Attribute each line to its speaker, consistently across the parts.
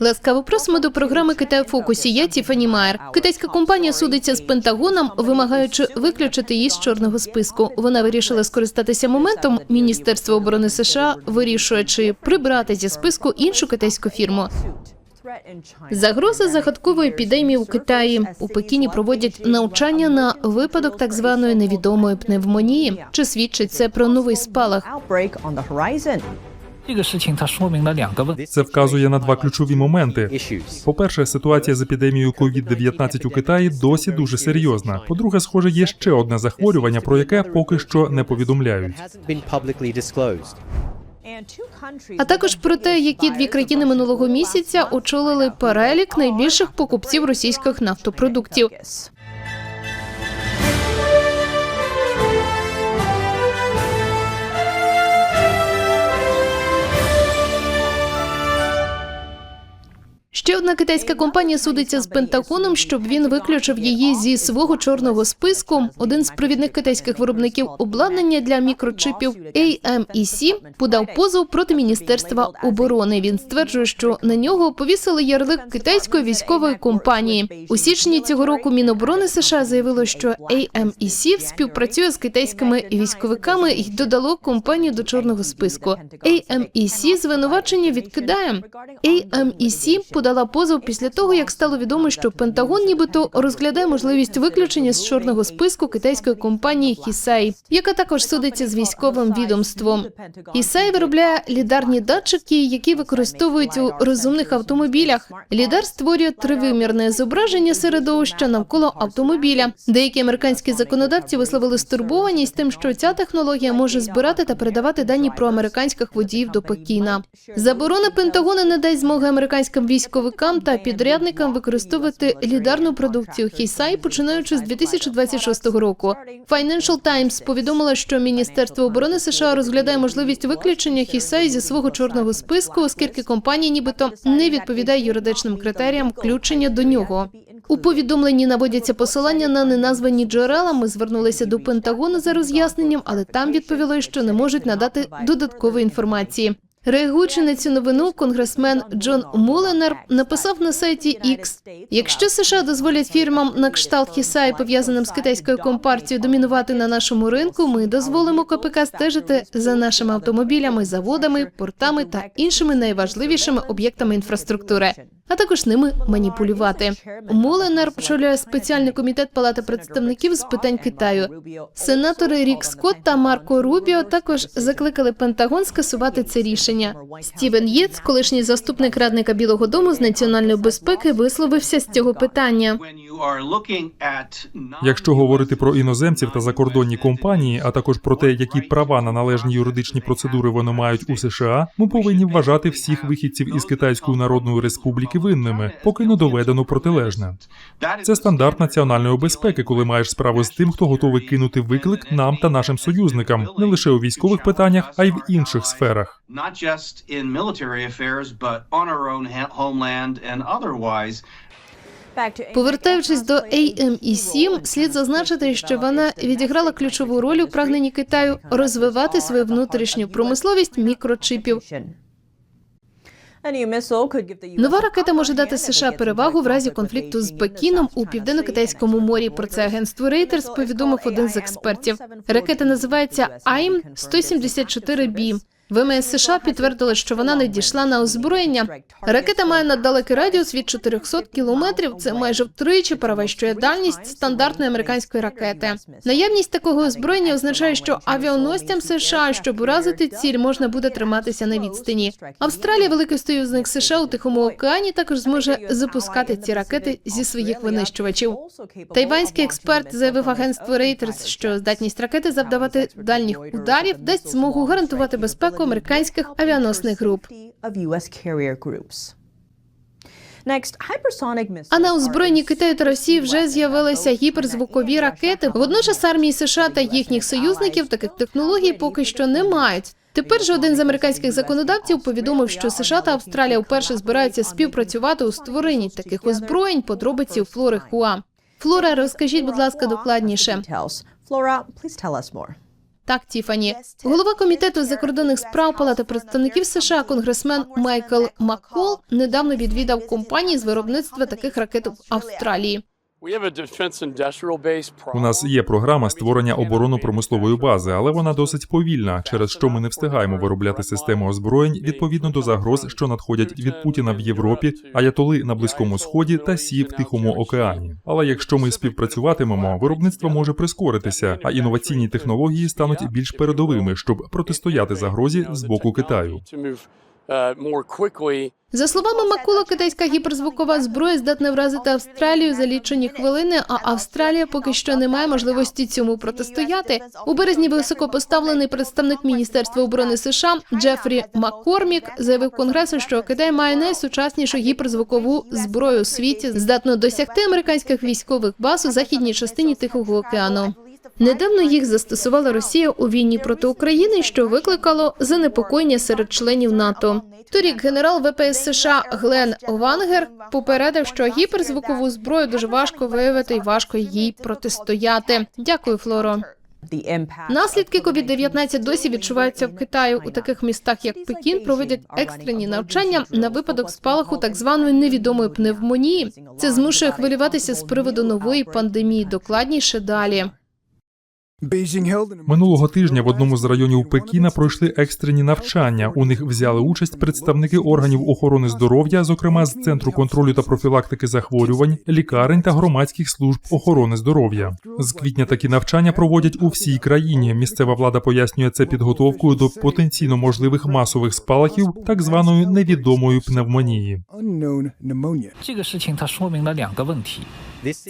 Speaker 1: Ласкаво просимо до програми Китай у фокусі. Я Тіфані Майер. Китайська компанія судиться з Пентагоном, вимагаючи виключити її з чорного списку. Вона вирішила скористатися моментом. Міністерство оборони США вирішує, чи прибрати зі списку іншу китайську фірму. Загроза загадкової епідемії у Китаї у Пекіні проводять навчання на випадок так званої невідомої пневмонії. Чи свідчить це про новий спалах?
Speaker 2: Це вказує на два ключові моменти.
Speaker 3: По
Speaker 2: перше, ситуація з епідемією COVID-19 у Китаї досі дуже серйозна. По-друге, схоже, є ще одне захворювання, про яке поки що не повідомляють.
Speaker 1: А також про те, які дві країни минулого місяця очолили перелік найбільших покупців російських нафтопродуктів. Ще одна китайська компанія судиться з Пентагоном, щоб він виключив її зі свого чорного списку. Один з провідних китайських виробників обладнання для мікрочипів AMEC подав позов проти міністерства оборони. Він стверджує, що на нього повісили ярлик китайської військової компанії. У січні цього року Міноборони США заявило, що AMEC співпрацює з китайськими військовиками і додало компанію до чорного списку. AMEC звинувачення відкидає. AMEC подала позов після того, як стало відомо, що Пентагон нібито розглядає можливість виключення з чорного списку китайської компанії Хісай, яка також судиться з військовим відомством. Хісай виробляє лідарні датчики, які використовують у розумних автомобілях. Лідар створює тривимірне зображення середовища навколо автомобіля. Деякі американські законодавці висловили стурбованість тим, що ця технологія може збирати та передавати дані про американських водіїв до Пекіна. Заборона Пентагона не дасть змоги американським військовикам та підрядникам використовувати лідарну продукцію Хісай, починаючи з 2026 року. Financial Times повідомила, що Міністерство оборони США розглядає можливість виключення Хісай зі свого чорного списку, оскільки компанія нібито не відповідає юридичним критеріям включення до нього. У повідомленні наводяться посилання на неназвані джерела. Ми звернулися до Пентагону за роз'ясненням, але там відповіли, що не можуть надати додаткової інформації. Реагуючи на цю новину, конгресмен Джон Муленер написав на сайті X, якщо США дозволять фірмам на кшталт Хісай, пов'язаним з китайською компартією, домінувати на нашому ринку, ми дозволимо КПК стежити за нашими автомобілями, заводами, портами та іншими найважливішими об'єктами інфраструктури, а також ними маніпулювати. Муленер очолює спеціальний комітет Палати представників з питань Китаю. Сенатори Рік Скотт та Марко Рубіо також закликали Пентагон скасувати це рішення. Стівен Єц, колишній заступник радника Білого Дому з національної безпеки, висловився з цього питання.
Speaker 2: Якщо говорити про іноземців та закордонні компанії, а також про те, які права на належні юридичні процедури вони мають у США, ми повинні вважати всіх вихідців із Китайської Народної Республіки винними, поки не доведено протилежне. Це стандарт національної безпеки, коли маєш справу з тим, хто готовий кинути виклик нам та нашим союзникам, не лише у військових питаннях, а й в інших сферах.
Speaker 1: Повертаючись до AME7, слід зазначити, що вона відіграла ключову роль у прагненні Китаю розвивати свою внутрішню промисловість мікрочипів. Нова ракета може дати США перевагу в разі конфлікту з Пекіном у південно-китайському морі. Про це агентство Reuters повідомив один з експертів. Ракета називається AIM 174 b ВМС США підтвердили, що вона не дійшла на озброєння. Ракета має наддалекий радіус від 400 кілометрів. Це майже втричі перевищує дальність стандартної американської ракети. Наявність такого озброєння означає, що авіаносцям США, щоб уразити ціль, можна буде триматися на відстані. Австралія, великий союзник США у Тихому океані, також зможе запускати ці ракети зі своїх винищувачів. Тайванський експерт заявив агентству Reuters, що здатність ракети завдавати дальніх ударів дасть змогу гарантувати безпеку американських авіаносних груп. А на озброєнні Китаю та Росії вже з'явилися гіперзвукові ракети. Водночас армії США та їхніх союзників таких технологій поки що не мають. Тепер же один з американських законодавців повідомив, що США та Австралія вперше збираються співпрацювати у створенні таких озброєнь. Подробиці у Флори Хуа. Флора, розкажіть, будь ласка, докладніше. Так, Тіфані. Голова комітету закордонних справ Палати представників США, конгресмен Майкл Маккол, недавно відвідав компанії з виробництва таких ракет в Австралії.
Speaker 2: У нас є програма створення оборонно-промислової бази, але вона досить повільна, через що ми не встигаємо виробляти систему озброєнь відповідно до загроз, що надходять від Путіна в Європі, аятоли на близькому сході та сі в Тихому океані. Але якщо ми співпрацюватимемо, виробництво може прискоритися, а інноваційні технології стануть більш передовими, щоб протистояти загрозі з боку Китаю.
Speaker 1: За словами Макула, китайська гіперзвукова зброя здатна вразити Австралію за лічені хвилини, а Австралія поки що не має можливості цьому протистояти. У березні високопоставлений представник Міністерства оборони США Джефрі Маккормік заявив Конгресу, що Китай має найсучаснішу гіперзвукову зброю у світі, здатну досягти американських військових баз у західній частині Тихого океану. Недавно їх застосувала Росія у війні проти України, що викликало занепокоєння серед членів НАТО. Торік генерал ВПС США Глен Вангер попередив, що гіперзвукову зброю дуже важко виявити і важко їй протистояти. Дякую, Флоро. Наслідки COVID-19 досі відчуваються в Китаї. У таких містах, як Пекін, проводять екстрені навчання на випадок спалаху так званої невідомої пневмонії. Це змушує хвилюватися з приводу нової пандемії. Докладніше далі.
Speaker 2: Минулого тижня в одному з районів Пекіна пройшли екстрені навчання. У них взяли участь представники органів охорони здоров'я, зокрема з центру контролю та профілактики захворювань, лікарень та громадських служб охорони здоров'я. З квітня такі навчання проводять у всій країні. Місцева влада пояснює це підготовкою до потенційно можливих масових спалахів так званої невідомої пневмонії.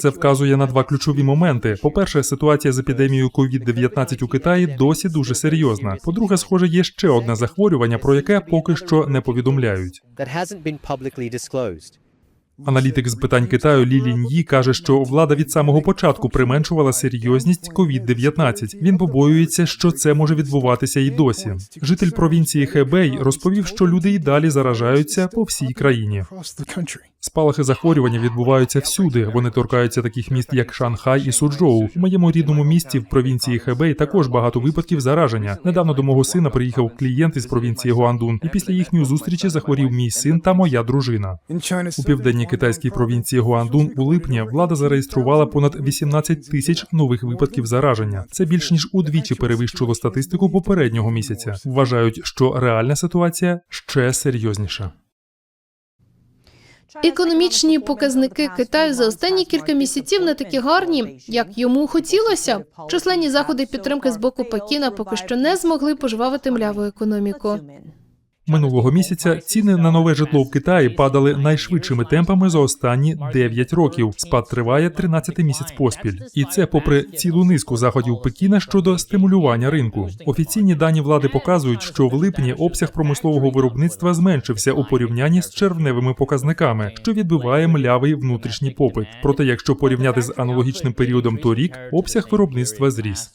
Speaker 2: Це вказує на два ключові моменти. По-перше, ситуація з епідемією COVID-19 у Китаї досі дуже серйозна. По-друге, схоже, є ще одне захворювання, про яке поки що не повідомляють. Аналітик з питань Китаю Лі Ліньї каже, що влада від самого початку применшувала серйозність COVID-19. Він побоюється, що це може відбуватися і досі. Житель провінції Хебей розповів, що люди і далі заражаються по всій країні. Спалахи захворювання відбуваються всюди. Вони торкаються таких міст, як Шанхай і Суджоу. У моєму рідному місті в провінції Хебей також багато випадків зараження. Недавно до мого сина приїхав клієнт із провінції Гуандун, і після їхньої зустрічі захворів мій син та моя дружина. У південній китайській провінції Гуандун у липні влада зареєструвала понад 18 тисяч нових випадків зараження. Це більш ніж удвічі перевищило статистику попереднього місяця. Вважають, що реальна ситуація ще серйозніша.
Speaker 1: Економічні показники Китаю за останні кілька місяців не такі гарні, як йому хотілося. Численні заходи підтримки з боку Пекіна поки що не змогли пожвавити мляву економіку.
Speaker 2: Минулого місяця ціни на нове житло в Китаї падали найшвидшими темпами за останні 9 років. Спад триває 13 місяць поспіль, і це попри цілу низку заходів Пекіна щодо стимулювання ринку. Офіційні дані влади показують, що в липні обсяг промислового виробництва зменшився у порівнянні з червневими показниками, що відбиває млявий внутрішній попит. Проте, якщо порівняти з аналогічним періодом торік, обсяг виробництва зріс.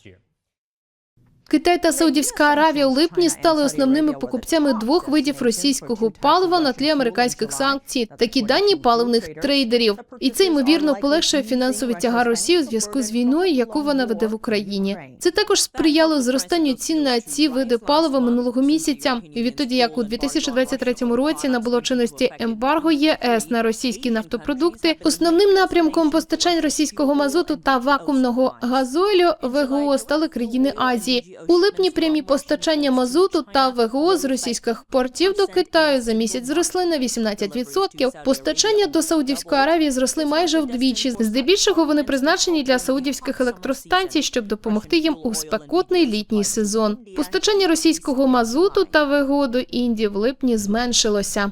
Speaker 1: Китай та Саудівська Аравія у липні стали основними покупцями двох видів російського палива на тлі американських санкцій. Такі дані паливних трейдерів. І це ймовірно полегшує фінансовий тягар Росії у зв'язку з війною, яку вона веде в Україні. Це також сприяло зростанню цін на ці види палива минулого місяця. І відтоді, як у 2023 році набуло чинності ембарго ЄС на російські нафтопродукти, основним напрямком постачань російського мазуту та вакуумного газолю ВГО стали країни Азії. У липні прямі постачання мазуту та ВГО з російських портів до Китаю за місяць зросли на 18%. Постачання до Саудівської Аравії зросли майже вдвічі. Здебільшого вони призначені для саудівських електростанцій, щоб допомогти їм у спекотний літній сезон. Постачання російського мазуту та ВГО до Індії в липні зменшилося.